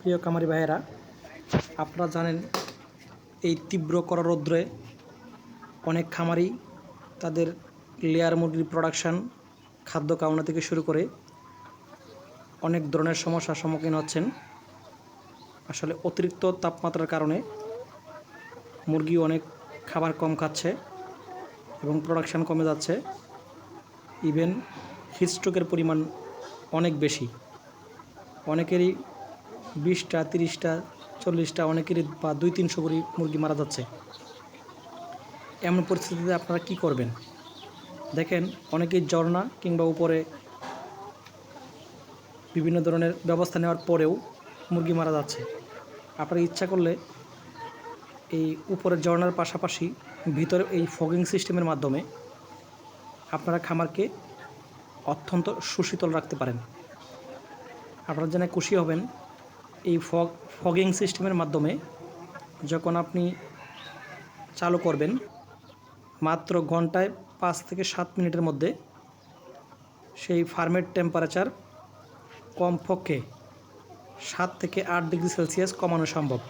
প্রিয় কামারি ভাইয়েরা, আপনারা জানেন এই তীব্র কড়া রৌদ্রে অনেক খামারি তাদের লেয়ার মুরগির প্রোডাকশান খাদ্য কামনা থেকে শুরু করে অনেক ধরনের সমস্যার সম্মুখীন হচ্ছেন। আসলে অতিরিক্ত তাপমাত্রার কারণে মুরগি অনেক খাবার কম খাচ্ছে এবং প্রোডাকশান কমে যাচ্ছে। ইভেন হিস্ট্রোকের পরিমাণ অনেক বেশি। অনেকেরই বিশটা, তিরিশটা, চল্লিশটা অনেকেরই বা দুই, তিনশো করে মুরগি মারা যাচ্ছে। এমন পরিস্থিতিতে আপনারা কি করবেন? দেখেন, অনেকেই ঝর্ণা কিংবা উপরে বিভিন্ন ধরনের ব্যবস্থা নেওয়ার পরেও মুরগি মারা যাচ্ছে। আপনারা ইচ্ছা করলে এই উপরের ঝর্ণার পাশাপাশি ভিতরে এই ফগিং সিস্টেমের মাধ্যমে আপনারা খামারকে অত্যন্ত সুশীতল রাখতে পারেন। আপনারা জেনে খুশি হবেন এই ফগ ফগিং সিস্টেমের মাধ্যমে যখন আপনি চালু করবেন, মাত্র ঘন্টায় পাঁচ থেকে সাত মিনিটের মধ্যে সেই ফার্মের টেম্পারেচার কমপক্ষে সাত থেকে আট ডিগ্রি সেলসিয়াস কমানো সম্ভব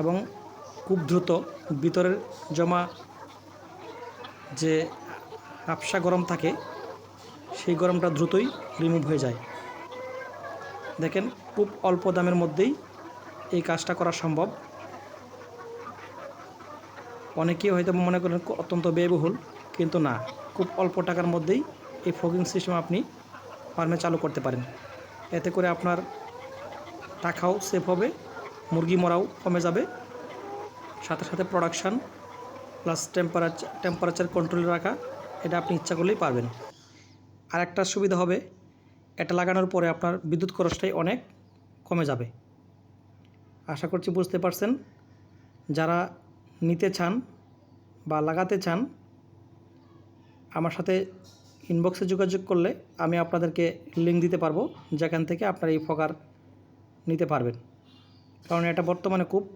এবং খুব দ্রুত ভিতরের জমা যে হাফসা গরম থাকে, সেই গরমটা দ্রুতই রিমুভ হয়ে যায়। দেখেন, খুব অল্প দামের মধ্যেই এই কাজটা করা সম্ভব। অনেকেই হয়তো মনে করেন অত্যন্ত ব্যয়বহুল, কিন্তু না, খুব অল্প টাকার মধ্যেই এই ফগিং সিস্টেম আপনি ফার্মে চালু করতে পারেন। এতে করে আপনার টাকাও সেফ হবে, মুরগি মরাও কমে যাবে। সাথে সাথে প্রোডাকশান প্লাস টেম্পারেচার টেম্পারেচার কন্ট্রোলে রাখা, এটা আপনি ইচ্ছা করলেই পারবেন। আর একটা সুবিধা হবে এটা লাগানোর পরে আপনার বিদ্যুৎ খরচটাই অনেক কমে যাবে। আশা করছি বুঝতে পারছেন। যারা নিতে চান বা লাগাতে চান, আমার সাথে ইনবক্সে যোগাযোগ করলে আমি আপনাদেরকে লিঙ্ক দিতে পারব। যেখান থেকে আপনারা এই ফগার নিতে পারবেন। কারণ এটা বর্তমানে খুব